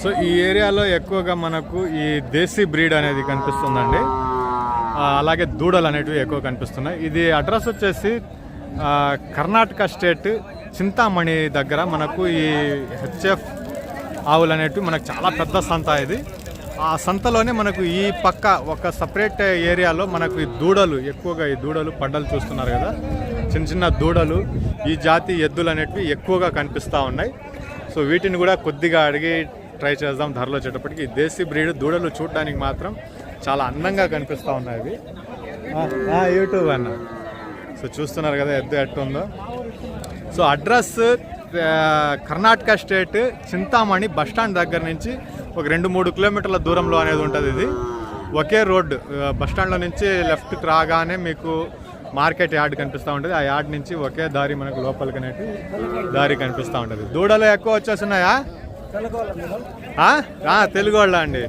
So ఈ ఏరియాలో ఎక్కువగా మనకు ఈ దేశీ బ్రీడ్ అనేది కనిపిస్తుందండి. అలాగే దూడలు అనేటివి ఎక్కువ కనిపిస్తున్నాయి. ఇది అడ్రస్ వచ్చేసి కర్ణాటక స్టేట్ చింతామణి దగ్గర మనకు ఈ హెచ్ఎఫ్ ఆవులు అనేటివి మనకు చాలా పెద్ద సంత ఇది. ఆ సంతలోనే మనకు ఈ పక్క ఒక సపరేట్ ఏరియాలో మనకు ఈ దూడలు ఎక్కువగా ఈ దూడలు పడ్డలు చూస్తున్నారు కదా. చిన్న చిన్న దూడలు ఈ జాతి ఎద్దులు అనేటివి ఎక్కువగా కనిపిస్తూ ఉన్నాయి. సో వీటిని కూడా కొద్దిగా అడిగి ట్రై చేద్దాం ధరలు వచ్చేటప్పటికి. దేశీ బ్రీడ్ దూడలు చూడడానికి మాత్రం చాలా అందంగా కనిపిస్తూ ఉన్నాయి ఇవి ఆ, యూట్యూబ్ అన్న. సో చూస్తున్నారు కదా ఎద్దు ఎట్టుందో. So address Karnataka state Chintamani bus stand దగ్గర నుంచి ఒక రెండు మూడు కిలోమీటర్ల దూరంలో అనేది ఉంటుంది ఇది. ఒకే రోడ్డు బస్టాండ్లో బస్ స్టాండ్లో నుంచి లెఫ్ట్కి రాగానే మీకు మార్కెట్ యార్డ్ కనిపిస్తూ ఉంటుంది. ఆ యార్డ్ నుంచి ఒకే దారి మనకు లోపలికి దారి కనిపిస్తూ ఉంటుంది. దూడలు ఎక్కువ వచ్చేస్తున్నాయా? తెలుగు వాళ్ళ అండి.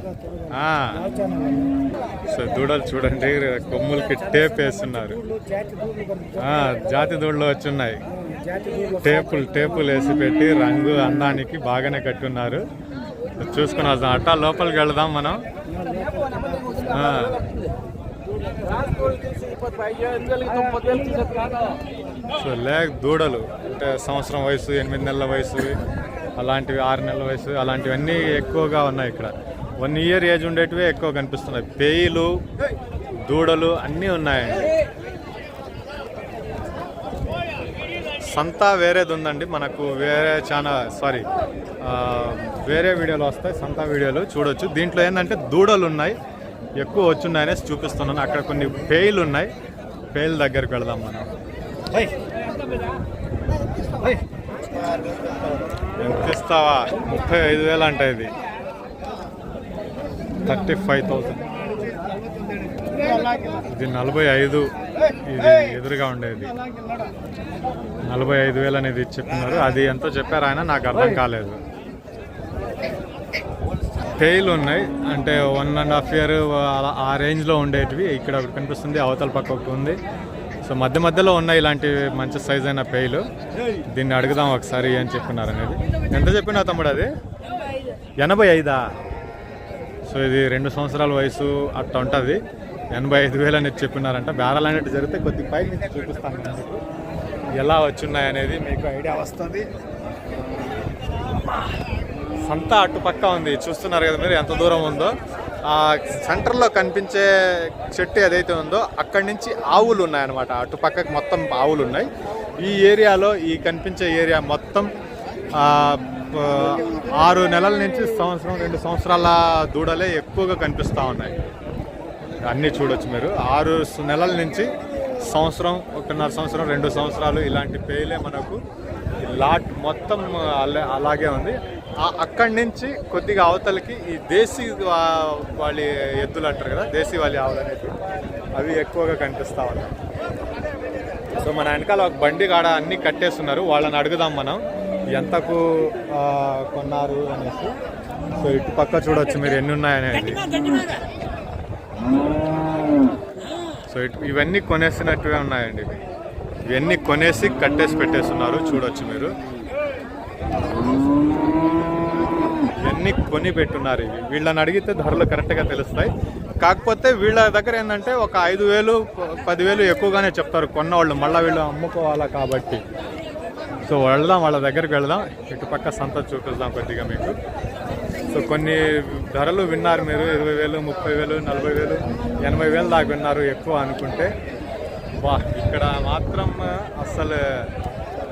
సో దూడలు చూడండి కొమ్ములకి టేప్ వేస్తున్నారు జాతి దూడలు వచ్చున్నాయి. టేపులు టేపులు వేసి పెట్టి రంగు అందానికి బాగానే కట్టున్నారు. చూసుకుని వద్దాం అట్టా లోపలికి వెళదాం మనం. సో లేక దూడలు అంటే సంవత్సరం వయసు ఎనిమిది నెలల వయసు అలాంటివి ఆరు నెలల వయసు అలాంటివన్నీ ఎక్కువగా ఉన్నాయి ఇక్కడ. వన్ ఇయర్ ఏజ్ ఉండేటివే ఎక్కువ కనిపిస్తున్నాయి. పేయిలు దూడలు అన్నీ ఉన్నాయండి. సంత వేరేది ఉందండి. మనకు వేరే చాలా సారీ వేరే వీడియోలు వస్తాయి. సంత వీడియోలు చూడొచ్చు. దీంట్లో ఏంటంటే దూడలు ఉన్నాయి. ఎక్కువ వచ్చున్నాయనేసి చూపిస్తున్నాను. అక్కడ కొన్ని పేయిలు ఉన్నాయి. పేయిల దగ్గరికి వెళదాం మనం. ఎంత ఇస్తావా ముప్పై ఐదు వేలు అంట ఇది. Thirty five thousand. ఇది నలభై ఐదు. ఇది ఎదురుగా ఉండేది. నలభై ఐదు వేలు అనేది చెప్పినారు. అది ఎంతో చెప్పారు ఆయన నాకు అర్థం కాలేదు. పేలు ఉన్నాయి. అంటే వన్ అండ్ హాఫ్ ఇయర్ ఆ రేంజ్లో ఉండేటివి. ఇక్కడ ఒకటి కనిపిస్తుంది అవతల పక్క ఒకటి ఉంది. సో మధ్య మధ్యలో ఉన్నాయి ఇలాంటి మంచి సైజ్ అయిన పేలు దీన్ని అడుగుదాం ఒకసారి అని చెప్పినారు అనేది. ఎంత చెప్పినా తమ్ముడు అది? ఎనభై ఐదా? సో ఇది రెండు సంవత్సరాల వయసు అట్లా ఉంటుంది. ఎనభై ఐదు వేలు అనేది చెప్పినారంట. బేరాలు అనేవి జరిగితే కొద్ది పై నుంచి చూపిస్తాను ఎలా వచ్చున్నాయి అనేది మీకు ఐడియా వస్తుంది. సంత అటుపక్క ఉంది. చూస్తున్నారు కదా మీరు ఎంత దూరం ఉందో? ఆ సెంటర్లో కనిపించే చెట్టు ఏదైతే ఉందో అక్కడి నుంచి ఆవులు ఉన్నాయన్నమాట. అటుపక్కకి మొత్తం ఆవులు ఉన్నాయి. ఈ ఏరియాలో ఈ కనిపించే ఏరియా మొత్తం ఆరు నెలల నుంచి సంవత్సరం రెండు సంవత్సరాల దూడలే ఎక్కువగా కనిపిస్తూ ఉన్నాయి. అన్నీ చూడొచ్చు మీరు. ఆరు నెలల నుంచి సంవత్సరం ఒకటిన్నర సంవత్సరం రెండు సంవత్సరాలు ఇలాంటి పేలే మనకు. లాట్ మొత్తం అలాగే ఉంది. అక్కడి నుంచి కొద్దిగా అవతలకి ఈ దేశీ వాళ్ళ ఎద్దులు అంటారు కదా దేశీ వాళ్ళ ఆవులు అనేది అవి ఎక్కువగా కనిపిస్తూ ఉన్నాయి. సో మన వెనకాల ఒక బండి కాడ అన్నీ కట్టేస్తున్నారు వాళ్ళని అడుగుదాం మనం ఎంతకు కొన్నారు అనేసి. సో ఇటు పక్క చూడొచ్చు మీరు ఎన్ని ఉన్నాయనేది. సో ఇటు ఇవన్నీ కొనేసినట్టుగా ఉన్నాయండి. ఇవన్నీ కొనేసి కట్టేసి పెట్టేస్తున్నారు చూడొచ్చు మీరు. ఇవన్నీ కొని పెట్టున్నారు ఇవి. వీళ్ళని అడిగితే ధరలు కరెక్ట్గా తెలుస్తాయి. కాకపోతే వీళ్ళ దగ్గర ఏంటంటే ఒక ఐదు వేలు పదివేలు ఎక్కువగానే చెప్తారు కొన్నవాళ్ళు. మళ్ళీ వీళ్ళు అమ్ముకోవాలా కాబట్టి. సో వెళ్దాం వాళ్ళ దగ్గరికి వెళ్దాం. ఇటుపక్క సంత చూపిద్దాం కొద్దిగా మీకు. సో కొన్ని ధరలు విన్నారు మీరు. ఇరవై వేలు ముప్పై వేలు నలభై వేలు ఎనభై వేలు దాకా విన్నారు ఎక్కువ అనుకుంటే. వా ఇక్కడ మాత్రం అసలు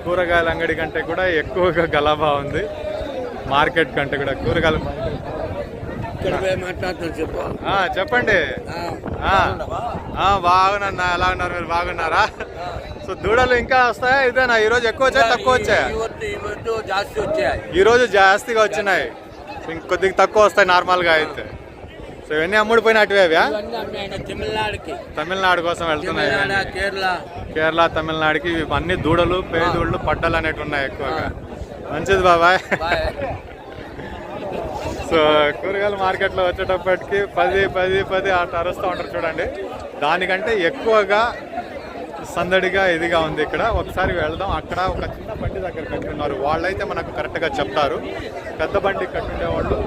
కూరగాయల అంగడి కంటే కూడా ఎక్కువగా గలాభా ఉంది. మార్కెట్ కంటే కూడా కూరగాయలు. చెప్పండి. బాగున్నా ఎలా ఉన్నారు మీరు? బాగున్నారా? సో దూడలు ఇంకా వస్తాయా? ఇదేనా? ఈ రోజు ఎక్కువ వచ్చాయి తక్కువ వచ్చాయి. ఈ రోజు జాస్తిగా వచ్చినాయి. ఇంకొద్దిగా తక్కువ వస్తాయి నార్మల్గా అయితే. సో ఇవన్నీ అమ్ముడు పోయినట్టువేవ్యా తమిళనాడు కోసం వెళ్తున్నాయి కేరళ. కేరళ తమిళనాడుకి అన్ని దూడలు పేదూడలు పడ్డలు అనేటివి ఉన్నాయి ఎక్కువగా. మంచిది బాబాయ్. బాయ్. సో కూరగాయల మార్కెట్లో వచ్చేటప్పటికి పది పది పది అట్లా అరుస్తూ ఉంటారు చూడండి. దానికంటే ఎక్కువగా సందడిగా ఇదిగా ఉంది ఇక్కడ. ఒకసారి వెళ్దాం. అక్కడ ఒక చిన్న బండి దగ్గర కట్టున్నారు వాళ్ళైతే మనకు కరెక్ట్గా చెప్తారు. పెద్ద బండి కట్టుండే వాళ్ళు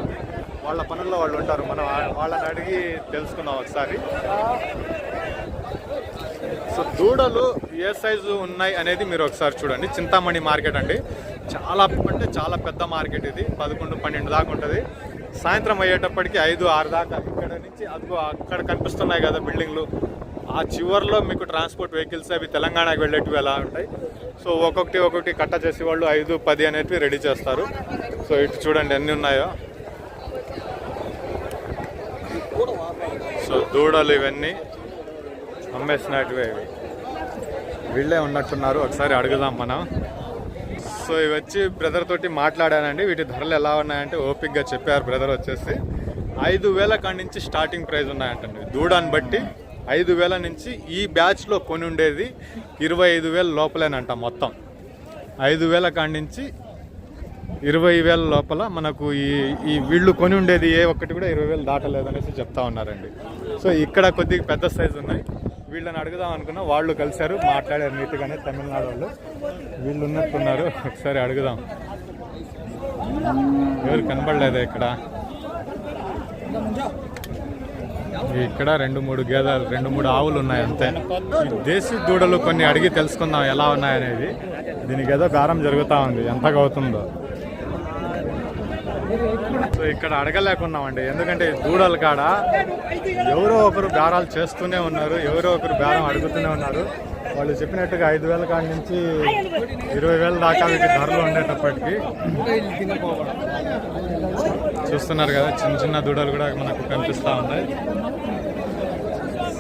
వాళ్ళ పనుల్లో వాళ్ళు ఉంటారు. మనం వాళ్ళని అడిగి తెలుసుకుందాం ఒకసారి. సో దూడలు ఏ సైజు ఉన్నాయి అనేది మీరు ఒకసారి చూడండి. చింతామణి మార్కెట్ అండి. చాలా అంటే చాలా పెద్ద మార్కెట్ ఇది. పదకొండు పన్నెండు దాకా ఉంటుంది. సాయంత్రం అయ్యేటప్పటికి ఐదు ఆరు దాకా ఇక్కడ నుంచి అదిగో అక్కడ కనిపిస్తున్నాయి కదా బిల్డింగ్లు. ఆ చివర్లో మీకు ట్రాన్స్పోర్ట్ వెహికల్స్ అవి తెలంగాణకి వెళ్ళేటివి ఎలా ఉంటాయి. సో ఒక్కొక్కటి ఒక్కొక్కటి కట్ట చేసే వాళ్ళు ఐదు పది అనేటివి రెడీ చేస్తారు. సో ఇటు చూడండి ఎన్ని ఉన్నాయో. సో దూడలు ఇవన్నీ. అమ్మేసినట్టువే ఇవి. వీళ్ళే ఉన్నట్టున్నారు. ఒకసారి అడుగుదాం మనం. సో ఇవి వచ్చి బ్రదర్ తోటి మాట్లాడానండి. వీటి ధరలు ఎలా ఉన్నాయంటే ఓపిక్గా చెప్పారు బ్రదర్ వచ్చేసి. ఐదు వేల కాడి నుంచి స్టార్టింగ్ ప్రైస్ ఉన్నాయంటండి. దూడాన్ని బట్టి ఐదు వేల నుంచి ఈ బ్యాచ్లో కొని ఉండేది ఇరవై ఐదు వేల లోపలేనంట మొత్తం. ఐదు వేల కాడి నుంచి ఇరవై వేల లోపల మనకు ఈ ఈ వీళ్ళు కొని ఉండేది ఏ ఒక్కటి కూడా ఇరవై వేలు దాటలేదనేసి చెప్తా ఉన్నారండి. సో ఇక్కడ కొద్దిగా పెద్ద సైజు ఉన్నాయి. వీళ్ళని అడుగుదాం అనుకున్నా వాళ్ళు కలిశారు మాట్లాడారు నీట్గానే తమిళనాడు వాళ్ళు వీళ్ళు ఉన్నట్టున్నారు. ఒకసారి అడుగుదాం. ఎవరు కనబడలేదా ఇక్కడ? ఇక్కడ రెండు మూడు గేదెలు రెండు మూడు ఆవులు ఉన్నాయి అంతే. దేశీ దూడలు కొన్ని అడిగి తెలుసుకుందాం ఎలా ఉన్నాయనేది. దీనికి ఏదో బేరం జరుగుతూ ఉంది. ఎంతగా అవుతుందో. సో ఇక్కడ అడగలేకున్నామండి. ఎందుకంటే దూడలు దూడల కాడ ఎవరో ఒకరు బేరాలు చేస్తూనే ఉన్నారు ఎవరో ఒకరు బేరం అడుగుతూనే ఉన్నారు. వాళ్ళు చెప్పినట్టుగా ఐదు వేల కాడి నుంచి ఇరవై వేల దాకా వీటి ధరలు ఉండేటప్పటికి చూస్తున్నారు కదా చిన్న చిన్న దూడలు కూడా మనకు కనిపిస్తూ ఉన్నాయి.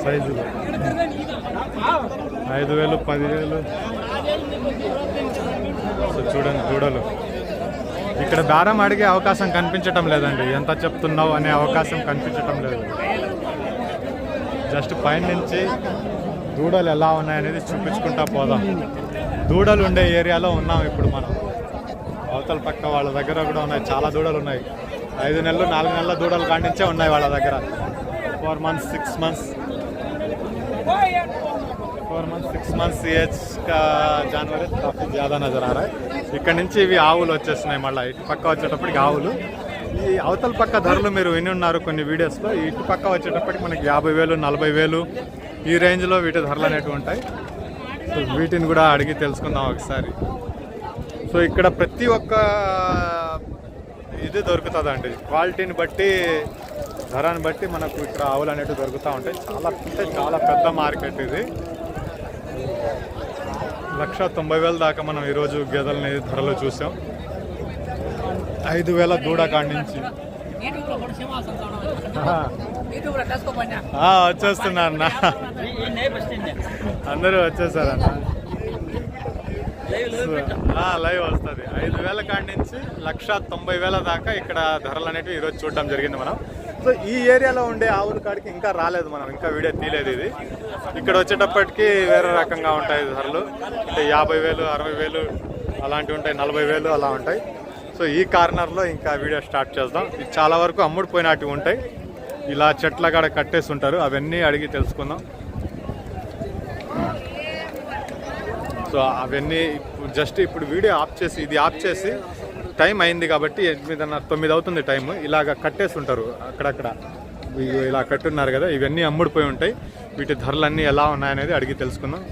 సైజులు. ఐదు వేలు పదివేలు సో చూడండి దూడలు. ఇక్కడ దారం అడిగే అవకాశం కనిపించటం లేదండి. ఎంత చెప్తున్నావు అనే అవకాశం కనిపించటం లేదు. జస్ట్ పైన నుంచి దూడలు ఎలా ఉన్నాయనేది చూపించుకుంటా పోదాం. దూడలు ఉండే ఏరియాలో ఉన్నాం ఇప్పుడు మనం. అవతల పక్క వాళ్ళ దగ్గర కూడా ఉన్నాయి. చాలా దూడలు ఉన్నాయి. ఐదు నెలలు నాలుగు నెలల దూడలు కాండించే ఉన్నాయి వాళ్ళ దగ్గర. Four months six months six months age కా జాన్వరి ట్రాఫిక్ నజర్ ఆ ఇక్కడ నుంచి ఇవి ఆవులు వచ్చేస్తున్నాయి మళ్ళీ. ఇటు పక్క వచ్చేటప్పటికి ఆవులు. ఈ అవతల పక్క ధరలు మీరు విని ఉన్నారు కొన్ని వీడియోస్లో. ఇటు పక్క వచ్చేటప్పటికి మనకి యాభై వేలు నలభై వేలు ఈ రేంజ్లో వీటి ధరలు అనేవి ఉంటాయి. సో వీటిని కూడా అడిగి తెలుసుకుందాం ఒకసారి. సో ఇక్కడ ప్రతి ఒక్క ఇది దొరుకుతుందండి. క్వాలిటీని బట్టి ధరని బట్టి మనకు ఇక్కడ ఆవులు అనేవి దొరుకుతూ ఉంటాయి. చాలా అంటే చాలా పెద్ద మార్కెట్ ఇది. లక్ష తొంభై వేల దాకా మనం ఈరోజు గేదెలని ధరలో చూసాం. ఐదు వేల దూడ కాండించి వచ్చేస్తున్నా అన్న. అందరూ వచ్చేసారన్న. లైవ్ వస్తుంది. ఐదు వేల కాడి నుంచి లక్ష తొంభై వేల దాకా ఇక్కడ ధరలు అనేవి ఈరోజు చూడడం జరిగింది మనం. సో ఈ ఏరియాలో ఉండే ఆవుల కాడికి ఇంకా రాలేదు మనం ఇంకా వీడియో తీయలేదు ఇది. ఇక్కడ వచ్చేటప్పటికి వేరే రకంగా ఉంటాయి ధరలు. అంటే యాభై వేలు అరవై వేలు అలాంటివి ఉంటాయి నలభై వేలు అలా ఉంటాయి. సో ఈ కార్నర్లో ఇంకా వీడియో స్టార్ట్ చేద్దాం. ఇది చాలా వరకు అమ్ముడుపోయినట్టు ఉంటాయి. ఇలా చెట్ల కాడ కట్టేసి ఉంటారు. అవన్నీ అడిగి తెలుసుకుందాం. సో అవన్నీ జస్ట్ ఇప్పుడు వీడియో ఆఫ్ చేసి ఇది ఆఫ్ చేసి టైం అయింది కాబట్టి ఎనిమిదిన్నర తొమ్మిది అవుతుంది టైం ఇలాగ కట్టేసి ఉంటారు అక్కడక్కడ ఇలా కట్టున్నారు కదా ఇవన్నీ అమ్ముడిపోయి ఉంటాయి. వీటి ధరలన్నీ ఎలా ఉన్నాయనేది అడిగి తెలుసుకుందాం.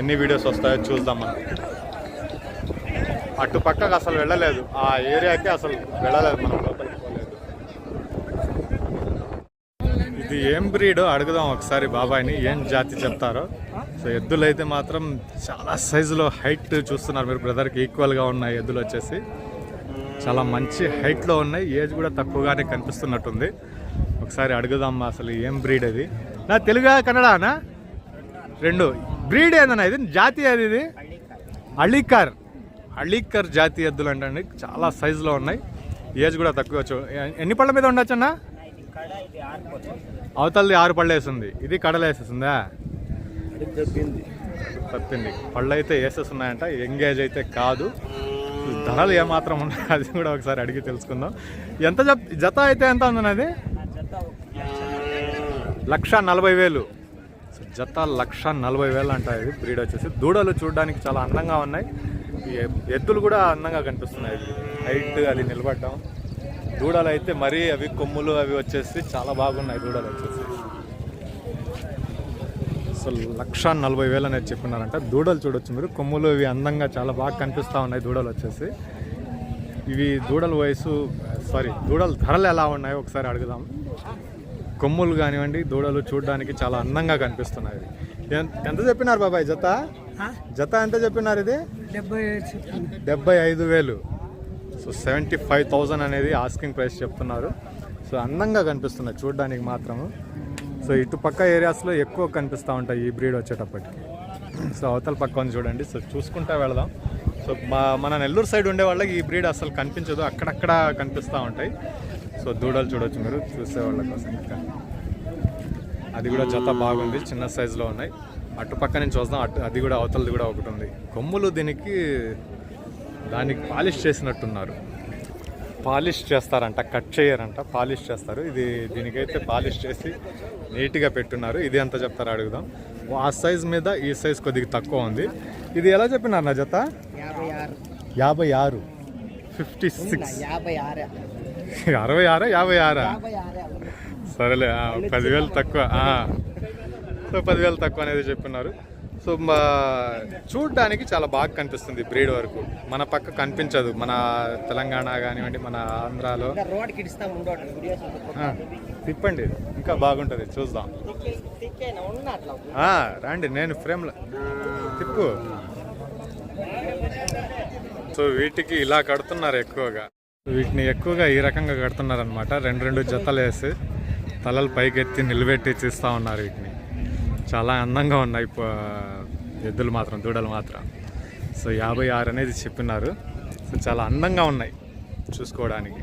ఎన్ని వీడియోస్ వస్తాయో చూద్దాం మనం అటు పక్కకు అసలు వెళ్ళలేదు. ఆ ఏరియాకి అసలు వెళ్ళలేదు మనం లోపలికి పోలేదు. ఇది ఏం బ్రీడ్? అడుగుదాం ఒకసారి బాబాయ్ని. ఏం జాతి చెప్తారో. సో ఎద్దులైతే మాత్రం చాలా సైజులో హైట్ చూస్తున్నారు మీరు బ్రదర్కి. ఈక్వల్గా ఉన్నాయి ఎద్దులు వచ్చేసి. చాలా మంచి హైట్లో ఉన్నాయి. ఏజ్ కూడా తక్కువగానే కనిపిస్తున్నట్టుంది. ఒకసారి అడుగుదాం అసలు ఏం బ్రీడ్ అది? నా తెలుగా కన్నడనా రెండు. బ్రీడ్ ఏదన్నా ఇది? జాతి ఏది ఇది? అలీకర్. అలీకర్ జాతి ఎద్దులు అంటండి చాలా సైజులో ఉన్నాయి. ఏజ్ కూడా తక్కువ ఎన్ని పళ్ళ మీద ఉండొచ్చన్నా అవతలది ఆరు పళ్ళు వేస్తుంది ఇది కడలు వేసేస్తుందా తప్పింది పళ్ళు అయితే వేసేస్తున్నాయంట. ఎంగేజ్ అయితే కాదు. ధరలు ఏమాత్రం ఉన్నాయి అది కూడా ఒకసారి అడిగి తెలుసుకుందాం. ఎంత జత జత అయితే ఎంత ఉందన్నది లక్ష నలభై వేలు. సో జత లక్ష నలభై వేలు అంటాయి ఇది. బ్రీడ్ వచ్చేసి దూడలు చూడడానికి చాలా అందంగా ఉన్నాయి. ఈ ఎద్దులు కూడా అందంగా కనిపిస్తున్నాయి. హైట్ అది నిలబడ్డం. దూడలు అయితే మరీ అవి కొమ్ములు అవి వచ్చేసి చాలా బాగున్నాయి దూడలు వచ్చేసి. అసలు లక్ష నలభై వేలు అనేది చెప్పినారంట దూడలు చూడొచ్చు మీరు. కొమ్ములు ఇవి అందంగా చాలా బాగా కనిపిస్తూ ఉన్నాయి దూడలు వచ్చేసి. ఇవి దూడల వయసు సారీ దూడల ధరలు ఎలా ఉన్నాయో ఒకసారి అడుగుదాం. కొమ్ములు కానివ్వండి దూడలు చూడడానికి చాలా అందంగా కనిపిస్తున్నాయి. ఎంత చెప్పినారు బాబాయ్ జత? జత ఎంత చెప్పినారు ఇది? డెబ్బై ఐదు వేలు. సో సెవెంటీ ఫైవ్ థౌజండ్ అనేది ఆస్కింగ్ ప్రైస్ చెప్తున్నారు. సో అందంగా కనిపిస్తున్నాయి చూడడానికి మాత్రము. సో ఇటు పక్క ఏరియాస్లో ఎక్కువ కనిపిస్తూ ఉంటాయి ఈ బ్రీడ్ వచ్చేటప్పటికి. సో అవతల పక్క ఉంది చూడండి. సో చూసుకుంటా వెళదాం. సో మా మన నెల్లూరు సైడ్ ఉండే వాళ్ళకి ఈ బ్రీడ్ అసలు కనిపించదు. అక్కడక్కడ కనిపిస్తూ ఉంటాయి. సో దూడలు చూడొచ్చు మీరు చూసే వాళ్ళ కోసం ఇంకా. అది కూడా జత బాగుంది చిన్న సైజులో ఉన్నాయి. అటు పక్క నుంచి చూద్దాం. అటు అది కూడా అవతలది కూడా ఒకటి ఉంది. కొమ్ములు దీనికి దానికి పాలిష్ చేసినట్టున్నారు. పాలిష్ చేస్తారంట కట్ చేయరంట పాలిష్ చేస్తారు. ఇది దీనికైతే పాలిష్ చేసి నీట్గా పెట్టున్నారు. ఇది ఎంత చెప్తారో అడుగుదాం. ఆ సైజ్ మీద ఈ సైజ్ కొద్దిగా తక్కువ ఉంది. ఇది ఎలా చెప్పినారు నా జత యాభై ఆరు. ఫిఫ్టీ సిక్స్ అరవై ఆరా? యాభై ఆరా? సరేలే పదివేలు తక్కువ. సో పదివేలు తక్కువ అనేది చెప్పినారు. సో చూడడానికి చాలా బాగా కనిపిస్తుంది బ్రీడ్ వరకు. మన పక్క కనిపించదు. మన తెలంగాణ కానివ్వండి మన ఆంధ్రాలో. తిప్పండి. ఇంకా బాగుంటుంది. చూద్దాం. రండి. నేను ఫ్రేమ్లో. తిప్పు. సో వీటికి ఇలా కడుతున్నారు ఎక్కువగా. వీటిని ఎక్కువగా ఈ రకంగా కడుతున్నారు అనమాట రెండు రెండు జతలు వేసి తలలు పైకెత్తి నిలబెట్టి తీస్తూ ఉన్నారు వీటిని. చాలా అందంగా ఉన్నాయి. ఎద్దులు మాత్రం దూడలు మాత్రం. సో యాభై ఆరు అనేది చెప్పినారు. సో చాలా అందంగా ఉన్నాయి చూసుకోవడానికి.